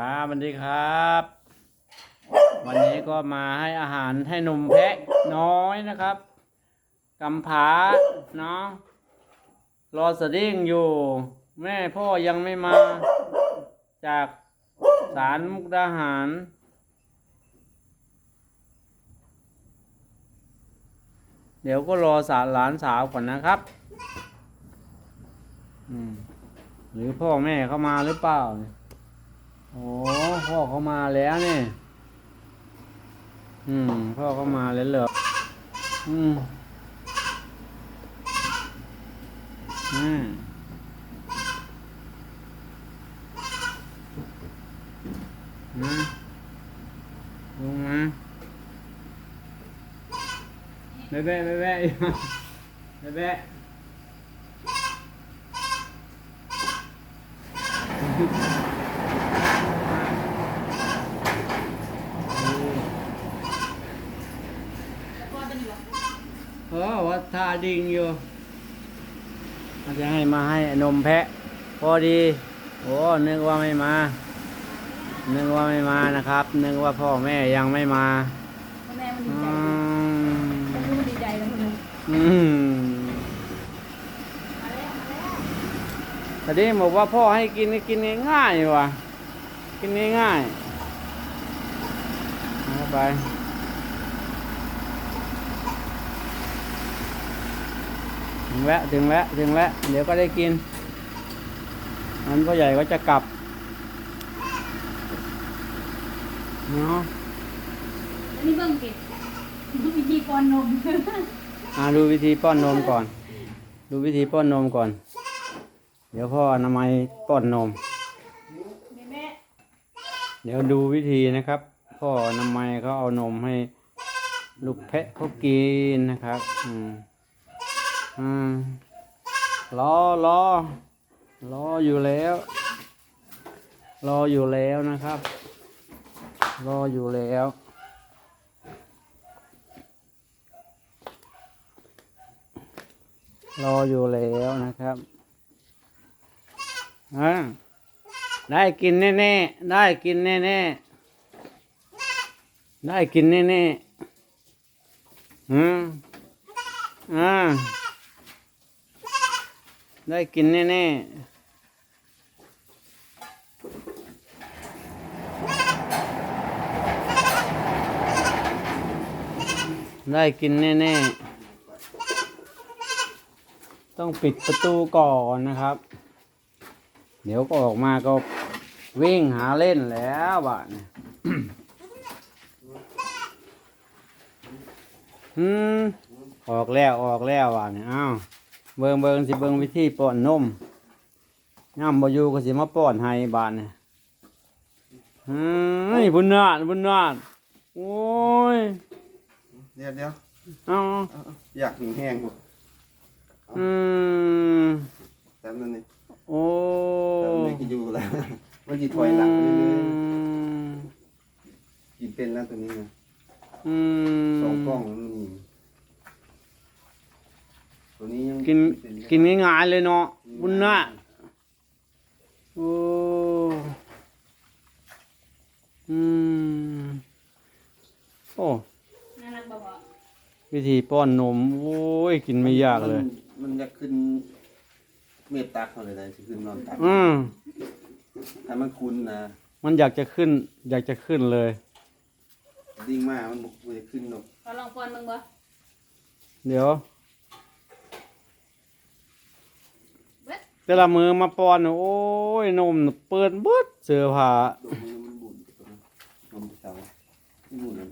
ครับสวัสดีครับ วันนี้ก็มาให้อาหารให้นมแพะน้อยนะครับกำผาเนาะรอสดิ้งอยู่ แม่พ่อยังไม่มาจากสารมุกดาหาร เดี๋ยวก็รอสารหลานสาวก่อนนะครับหรือพ่อแม่เข้ามาหรือเปล่าเนี่ย โอ้พ่อเขามาแล้วเนี่ย อืม พ่อเขามาแล้วเหรอ อืมอืมนะลงมาแบ๊ะแบ๊ะแบ๊ะแบ๊ะแบ๊ะแบ๊ะ เออว่าทาดิ่งอยู่อาจจะให้มาให้นมแพะ พอดี โอ้นึกว่าไม่มา นึกว่าไม่มานะครับ นึกว่าพ่อแม่ยังไม่มาแม่มันดีอืใจมแต่ลูกมันดีใจแล้วคุณลุงอืมแต่นี้บอกว่าพ่อให้กินก็กินง่ายๆว่ะ กินง่ายๆเอาไป ถึงแล้วถึงแล้วถึงแล้วเดี๋ยวก็ได้กินนั้นพ่อใหญ่ก็จะกลับเนาะแล้วนี่เบิ่งกิวิธีป้อนนมอ่าดูวิธีป้อนนมก่อน ดูวิธีป้อนนมก่อน เดี๋ยวพ่ออนามัยป้อนนมแม่แม่เดี๋ยวดูวิธีนะครับ พ่ออนามัยเขาเอานมให้ ลูกแพะเขากินนะครับ อืม อืมรอรอรออยู่แล้ว รออยู่แล้วนะครับ รออยู่แล้ว รออยู่แล้วนะครับอ่าได้กินแน่ๆ ได้กินแน่ๆ ได้กินแน่ๆ อืมอ่า ได้กินแน่ๆ ได้กินแน่ๆ ต้องปิดประตูก่อนนะครับ เดี๋ยวก็ออกมาก็วิ่งหาเล่นแล้วบ้านยอืมออกแล้วออกแล้วบ้านยอ้าว เบิงเบิงสิเบิงวิธีป้อนนมย่ำบ่อยู่ก็สิมาป้อนให้บ้านเนี่ยอืมนี่บุญนาดบุญนาดโอ้ยเดี๋ยวเดี๋ยวเอาเอาเอาอยากหิวแห้งบ่อืมแป๊บนึงนี่โอ้แป๊บนึงกินอยู่แล้วมันจีถอยหลังเรื่อยๆกินเป็นแล้วตัวนี้นะอืมสองกล้องมันมีตัวนี้ยัง กินเป็กินง่ายๆเลยเนาะบุญนาดโอ้อืมโอ้น่ารักบอกว่าวิธีป้อนนมโอ้ยกินไม่ยากเลย มันมันจะขึ้นเม็ดตักมาเลยนะจะขึ้นนอนตักอืมถ้ามันคุ้นนะมันอยากจะขึ้น อยากจะขึ้นเลย ดิ้งมากมันบอกว่าจะขึ้นหรอกเราลองป้อนมึงบ่เดี๋ยว เบ็ด แต่ละมือมาป้อนน่ะโอ้ยนมน่ะเปิดเบิดเสื้อผ้ามันบุ่นตัวนั้นลมเสาที่บุ่นนั่น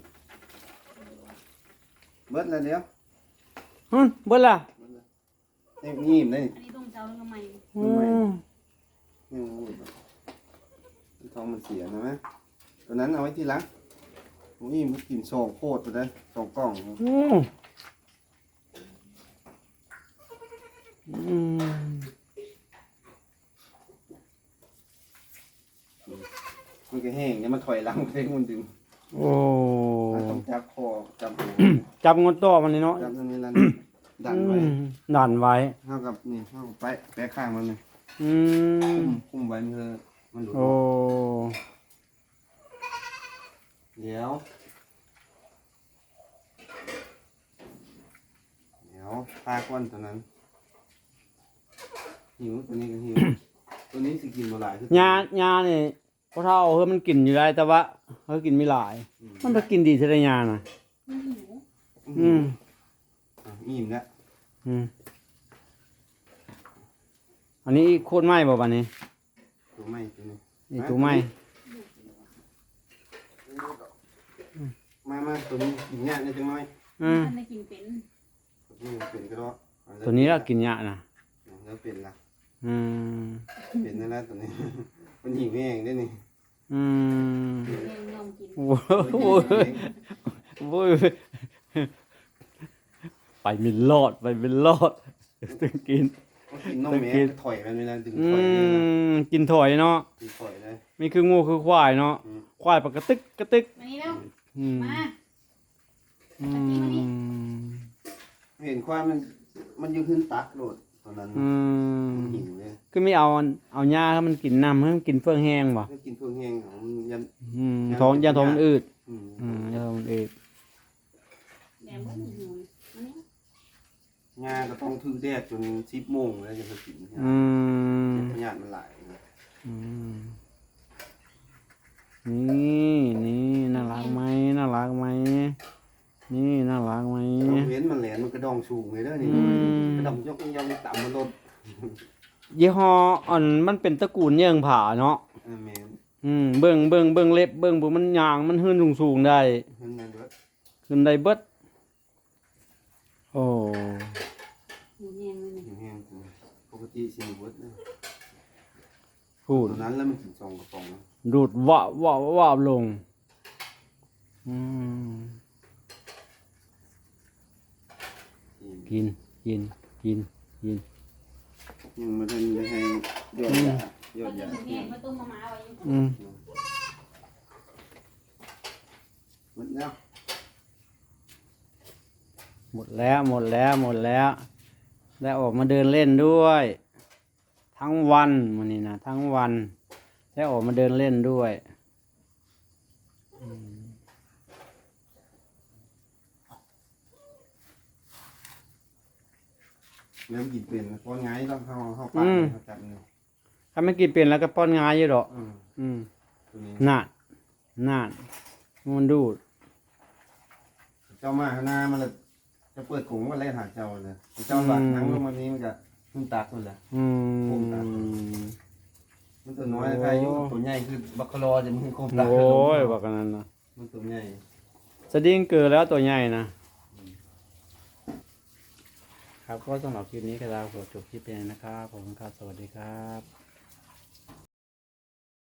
เบิดแล้วเดี๋ยวฮึเบิดล่ะเบิดแล้วนี่งีบได้นี่อันนี้ต้องเจ้าทำไมอืมนี่มันบูดมันท้องมันเสียนะไหมตัวนั้นเอาไว้ที่หลังโอ้ยมันกินสองโคตรเลยสองกล่องอืมอืม มันก็แห้งเนี่ยมันถอยหลังไปมันดึงโอ้มันต้องจับคอจับหูจับงดต่อมันเลยเนาะจับตรงนี้แล้วดันไว้อืมดันไว้เท่ากับนี่เท่ากับไปแปะข้างมันเลยอืคุมมคุมไว้มันคือมันหลุดโอ้เดี๋ยวเดี๋ยวพาก้อนตัวนั้นหิวตัวนี้ก็หิว ตัวนี้สิกินมาหลายคือหญ้าหญ้านี่ พอเท่าเฮ้ยมันกินอยู่ได้แต่ว่าเฮ้ยกินไม่หลายอืมมันไปกินดีเท่าไรหญ้าน่ะมันหิวอืมอะอิ่มแล้วอืมอันนี้โคตรไหม้บ่บัดนี้ตัวไม่ตัวนี้นี่ตัวไหม้มามาตัวนี้กินยากนิดจังน้อยอืมมันได้กินเป็นตัวนี้เป็นก็ได้เอาเลยตัวนี้เรากินหญ้าน่ะแล้วเป็นละอืมเป็นนั่นแหละตัวนี้ มันหิวแห้งได้นี่อืมแม่งยอมกินโอ้โหโอ้ยไปไม่รอดไปไม่รอดถึงกิน มันกินนมแม่ตะกี้ถอยมันเวลาดึงอืถอยเลยนะมกินถอยเนาะกินถอยเลยมีคืองูคือควายเนาะอืมควายปกติกกระติกมานี่แล้วอืมมา อืมเห็นความมัน มันอยู่ขึ้นตักโดดตอนนั้น อืมมันหิวเลย คือไม่เอาเอาหญ้าให้มันกินน้ำให้มันกินเฟื่องแห้งบ่ก็กินเพื่องแห้งของมันยันอืมท้องยาท้องมันอืดอืมอืมยาท้องมันอืดแดงก็หิวมานี่งานก็ต้องถือแดดจนสิบโมงแล้วจะไปกินอืมพยานมันหลายนะอืมนี่นี่น่ารักไหมน่ารักไหมนี่น่ารักไหมเว้นมันแหลนมันกระดองสูงเลยเด้อนี่อืม กระดองยกยองต่ำมันลด ยี่ห้ออ่อนมันเป็นตระกูลเยื่องผาเนาะเออแม่นอืมเบิ่งเบิ่งเบิ่งเล็บเบิ่งบุมันยางมันขึ้นสูงสูงๆได้เพิ่นนั่นเด้อขึ้นได้เบิดโอ้หิวแห้งเลยหิวแห้งจังปกติสิเบิดนะพูด ตัวนั้นแล้วมันกินสองกระป๋องนะดูดวะวะวะลง อืมกิน กิน กิน กินกิน ยังม่ทันได้ให้ยอดยายอดยาหิวแห้งมาต้มมามาไว้อยู่อืมหมดแล้วหมดแล้วหมดแล้วหมดแล้วแล้ออกมาเดินเล่นด้วย ทั้งวันมันนี่นะทั้งวันแล้ออกมาเดินเล่นด้วย แล้วกินเป็นเพราะไงต้องเข้าเข้าปากอืมเขาจับเนี่ยถ้าไม่กินเป็นแล้วก็ป้อนงายอยู่ดอกอืมอืมตัวนี้น่านน่านมันดูด เจ้ามาข้างหน้ามันเลยจะเปิดกลุ่มว่าเล่นหาเจ้าเลยเจ้าหลักนั่งลงมานี้มันจะขึ้นตักมันแหละอืโคมตามมมันตัวน้อยใครอยู่ตัวใหญ่คือบัคคาโลจะมึงโคมตาโอ้ยบอกกันนั้นนะมันตัวใหญ่สดิ้งเกิดแล้วตัวใหญ่นะ ครับก็สำหรับคลิปนี้ก็ลาขอจบคลิปเพียงนะครับผมครับสวัสดีครับ